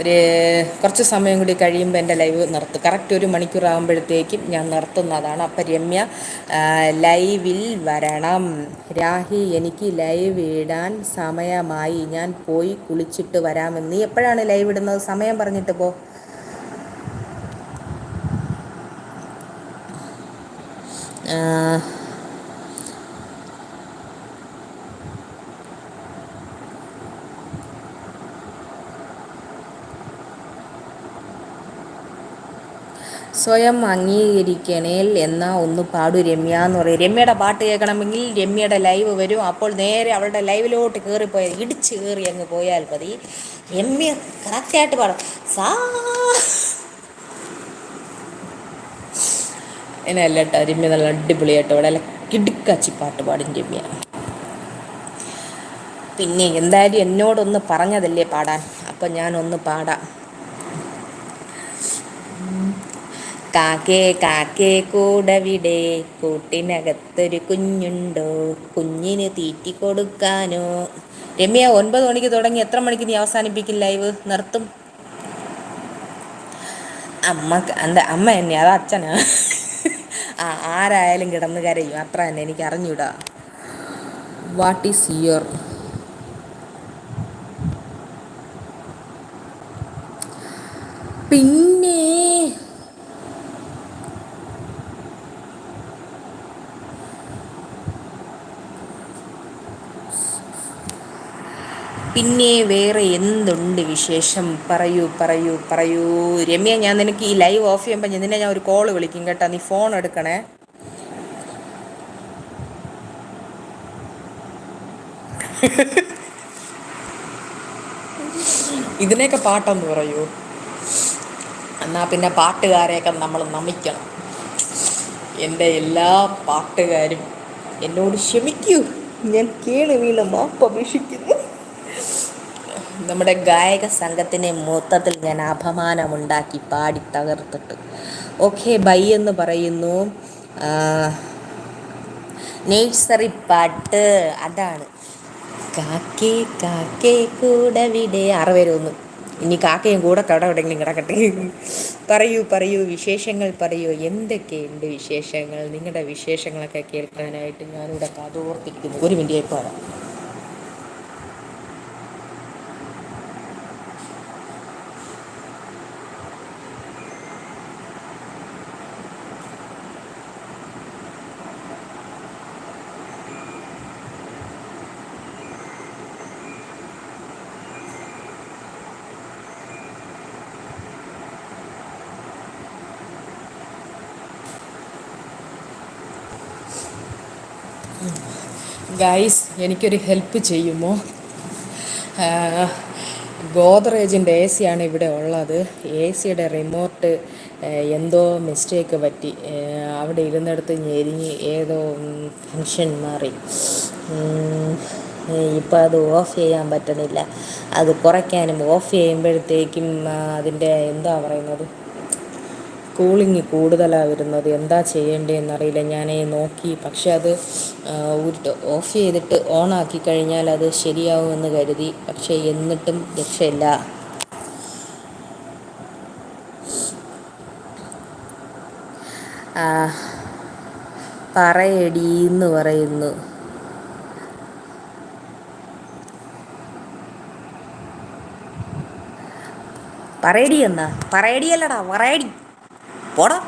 ഒരു കുറച്ച് സമയം കൂടി കഴിയുമ്പോൾ എന്റെ ലൈവ് നിർത്തും കറക്റ്റ് ഒരു മണിക്കൂർ ആകുമ്പോഴത്തേക്കും ഞാൻ നിർത്തുന്നതാണ് അപ്പം രമ്യ ലൈവിൽ വരണം. രാഹി എനിക്ക് ലൈവ് ഇടാൻ സമയമായി. ഞാൻ പോയി കുളിച്ചിട്ട് വരാമെന്ന്. നീ എപ്പോഴാണ് ലൈവ് ഇടുന്നത്? സമയം പറഞ്ഞിട്ട് പോ. സ്വയം അംഗീകരിക്കണേൽ എന്ന ഒന്ന് പാടു രമ്യ എന്ന് പറയും. രമ്യയുടെ പാട്ട് കേൾക്കണമെങ്കിൽ രമ്യയുടെ ലൈവ് വരും. അപ്പോൾ നേരെ അവളുടെ ലൈവിലോട്ട് കയറിപ്പോയാൽ ഇടിച്ച് കയറി അങ്ങ് പോയാൽ മതി. രമ്യ കറക്റ്റായിട്ട് പാടും. സാ. എന്നല്ല കേട്ടോ രമ്യ നല്ല അടിപൊളിയായിട്ട്. അവിടെ കിടുക്കാച്ചി പാട്ട് പാടും രമ്യ. പിന്നെ എന്തായാലും എന്നോടൊന്ന് പറഞ്ഞതല്ലേ പാടാൻ? അപ്പം ഞാനൊന്ന് പാടാം. കാക്കേ കാക്കേ കൂടവിടെ കൂട്ടിനകത്തൊരു കുഞ്ഞുണ്ടോ? കുഞ്ഞിന് തീറ്റി കൊടുക്കാനോ? രമ്യ ഒൻപത് മണിക്ക് തുടങ്ങി. എത്ര മണിക്ക് നീ അവസാനിപ്പിക്കും ലൈവ്? നിർത്തും. അമ്മ എന്താ അമ്മ തന്നെ അത് അച്ഛനാ? ആ ആരായാലും കിടന്ന് കരയും. അത്ര തന്നെ എനിക്ക് അറിഞ്ഞൂടാ വാട്ട് ഈസ് യുവർ പിന്നെ പിന്നെ വേറെ എന്തുണ്ട് വിശേഷം? പറയൂ പറയൂ പറയൂ. രമ്യ ഞാൻ നിനക്ക് ഈ ലൈവ് ഓഫ് ചെയ്യുമ്പോൾ നിന്നെ ഞാൻ ഒരു കോൾ വിളിക്കും കേട്ടോ. നീ ഫോൺ എടുക്കണേ. ഇതിനെയൊക്കെ പാട്ടെന്ന് പറയൂ. എന്നാ പിന്നെ പാട്ടുകാരെയൊക്കെ നമ്മൾ നമിക്കണം. എന്റെ എല്ലാ പാട്ടുകാരും എന്നോട് ക്ഷമിക്കൂ. ഞാൻ കേളി വീണ മാപ്പ് അപേക്ഷിക്കുന്നു. നമ്മുടെ ഗായക സംഘത്തിനെ മൊത്തത്തിൽ ഞാൻ അപമാനമുണ്ടാക്കി പാടി തകർത്തിട്ട്. ഓക്കെ ബൈ എന്ന് പറയുന്നു. നേഴ്സറി പാട്ട്. അതാണ്. കാക്കേ കാക്കേ കൂടെ വിടേ. അറുപേരൊന്ന് ഇനി കാക്കയും കൂടെ കട എവിടെയെങ്കിലും കിടക്കട്ടെ. പറയൂ പറയൂ വിശേഷങ്ങൾ പറയൂ. എന്തൊക്കെയുണ്ട് വിശേഷങ്ങൾ? നിങ്ങളുടെ വിശേഷങ്ങളൊക്കെ കേൾക്കാനായിട്ട് ഞാനിവിടെ കാതോർത്തിരിക്കുന്നു ഒരു മിനിറ്റ് ആയി ഗൈസ് എനിക്കൊരു ഹെൽപ്പ് ചെയ്യുമോ? ഗോദ്രേജിന്റെ എ സിയാണ് ഇവിടെ ഉള്ളത്. എ സിയുടെ റിമോട്ട് എന്തോ മിസ്റ്റേക്ക് പറ്റി. അവിടെ ഇരുന്നിടത്ത് ഞെരിഞ്ഞ് ഏതോ ഫങ്ഷൻ മാറി. ഇപ്പോൾ അത് ഓഫ് ചെയ്യാൻ പറ്റുന്നില്ല അത് കുറയ്ക്കാനും ഓഫ് ചെയ്യുമ്പോഴത്തേക്കും അതിന്റെ എന്താ പറയുന്നത്? കൂളിങ് കൂടുതലാണ് വരുന്നത് എന്താ ചെയ്യേണ്ടതെന്നറിയില്ല. ഞാൻ നോക്കി. പക്ഷെ അത് ഓഫ് ചെയ്തിട്ട് ഓൺ ആക്കി കഴിഞ്ഞാൽ അത് ശരിയാവുമെന്ന് കരുതി. പക്ഷേ എന്നിട്ടും രക്ഷയില്ല. പറയടി എന്ന് പറയുന്നു. പറയടി എന്നാ? പറയടിയല്ലടാ പറയടി. പോടാ.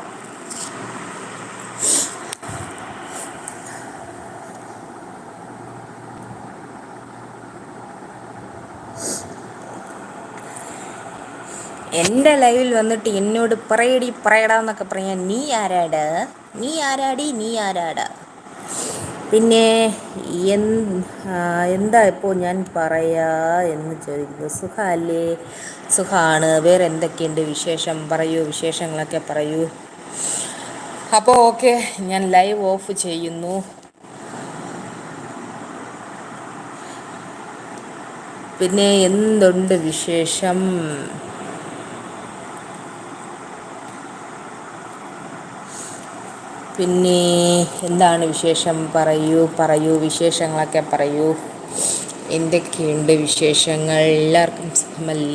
എന്റെ ലൈവിൽ വന്നിട്ട് എന്നോട് പറയടി പറയടാന്നൊക്കെ പറയാൻ നീ ആരാടാ? നീ ആരാടി? നീ ആരാടാ? പിന്നെ എന്താ ഇപ്പോൾ ഞാൻ പറയാ എന്ന് ചോദിക്കുന്നു. സുഖമല്ലേ സുഖമാണ് വേറെ എന്തൊക്കെയുണ്ട് വിശേഷം? പറയൂ. വിശേഷങ്ങളൊക്കെ പറയൂ. അപ്പോൾ ഓക്കെ ഞാൻ ലൈവ് ഓഫ് ചെയ്യുന്നു. പിന്നെ എന്തുണ്ട് വിശേഷം? പിന്നെ എന്താണ് വിശേഷം? പറയൂ പറയൂ. വിശേഷങ്ങളൊക്കെ പറയൂ. എന്തൊക്കെയുണ്ട് വിശേഷങ്ങൾ? എല്ലാവർക്കും സുഖമല്ലേ?